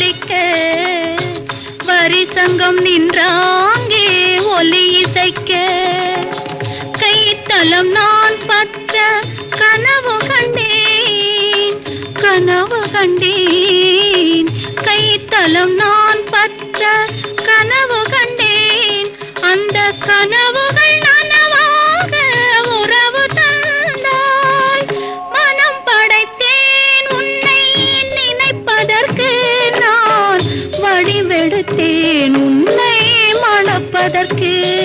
ஒலிக்க வரிசங்கம் நின்றாங்கே ஒலி இசைக்க. கைத்தளம் நான் பற்ற கனவு கண்டேன் கனவு கண்டேன். கைத்தளம் நான் பற்ற கனவு கண்டேன் அந்த கனவு தடுத்தேன் உன்னை மணப்பதற்கே.